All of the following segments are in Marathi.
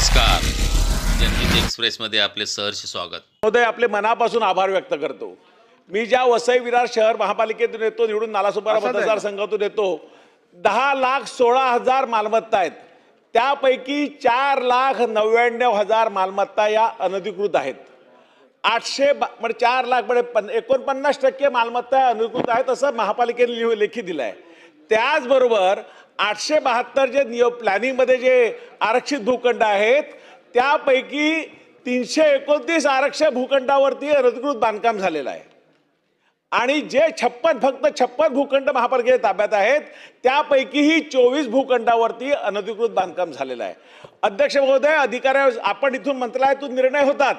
नमस्कार. जनहित एक्सप्रेसमध्ये आपले सहर्ष स्वागत. महोदय आपले मनापासून आभार व्यक्त करतो. मी ज्या वसई विरार शहर महापालिकेतून येतो निवडून नालासोपारा मतदारसंघातून येतो दहा लाख सोळा हजार मालमत्ता आहेत. त्यापैकी चार लाख नव्याण्णव हजार मालमत्ता या अनधिकृत आहेत. आठशे बा- म्हणजे चार लाख म्हणजे पन एकोणपन्नास टक्के मालमत्ता अनधिकृत आहेत असं महापालिकेने लिहू लेखी दिलं आहे त्याचबरोबर आठशे बहात्तर जे नियो प्लॅनिंगमध्ये जे आरक्षित भूखंड आहेत त्यापैकी तीनशे एकोणतीस आरक्षण भूखंडावरती अनधिकृत बांधकाम झालेलं आहे. आणि जे छप्पन फक्त छप्पन भूखंड महापालिकेच्या ताब्यात आहेत त्यापैकीही चोवीस भूखंडावरती अनधिकृत बांधकाम झालेलं आहे. अध्यक्ष महोदय अधिकाऱ्या आपण इथून मंत्रालयातून निर्णय होतात.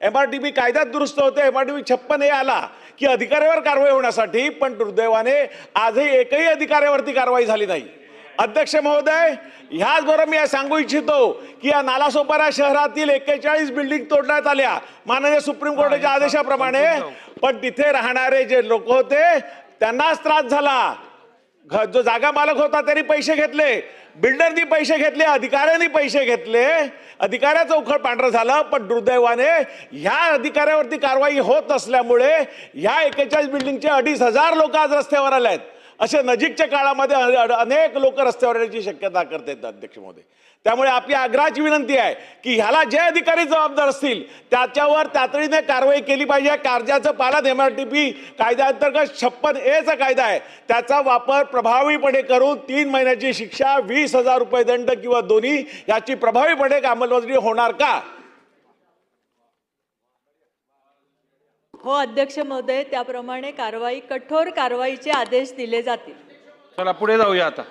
एम आर टी बी कायद्यात दुरुस्त होते एम आर टी बी छप्पन हे आला की अधिकाऱ्यावर कारवाई होण्यासाठी पण दुर्दैवाने आजही एकही अधिकाऱ्यावरती कारवाई झाली नाही. अध्यक्ष महोदय ह्याचबरोबर मी हे सांगू इच्छितो की या नालासोपारा शहरातील एक्केचाळीस बिल्डिंग तोडण्यात आल्या. माननीय सुप्रीम कोर्टाच्या आदेशाप्रमाणे. पण तिथे राहणारे जे लोक होते त्यांनाच त्रास झाला. जो जागा मालक होता त्यांनी पैसे घेतले. बिल्डरनी पैसे घेतले अधिकाऱ्यांनी पैसे घेतले. अधिकाऱ्याचं उखड पांढरं झालं पण दुर्दैवाने ह्या अधिकाऱ्यावरती कारवाई होत नसल्यामुळे ह्या एकेचाळीस बिल्डिंगचे अडीच हजार लोक आज रस्त्यावर आले आहेत असे नजीकच्या काळामध्ये अनेक लोक रस्त्यावर येण्याची शक्यता करतात अध्यक्ष महोदय त्यामुळे आपली आग्रहाची विनंती आहे की ह्याला जे अधिकारी जबाबदार असतील त्याच्यावर तातडीने कारवाई केली पाहिजे. कार्याचं पालन एम आर टी पी कायद्याअंतर्गत छप्पन एचा कायदा आहे. त्याचा वापर प्रभावीपणे करून तीन महिन्याची शिक्षा वीस हजार रुपये दंड किंवा दोन्ही याची प्रभावीपणे अंमलबजावणी होणार का? हो अध्यक्ष महोदय त्याप्रमाणे कारवाई कठोर कारवाईचे आदेश दिले जातील. चला पुढे जाऊया आता.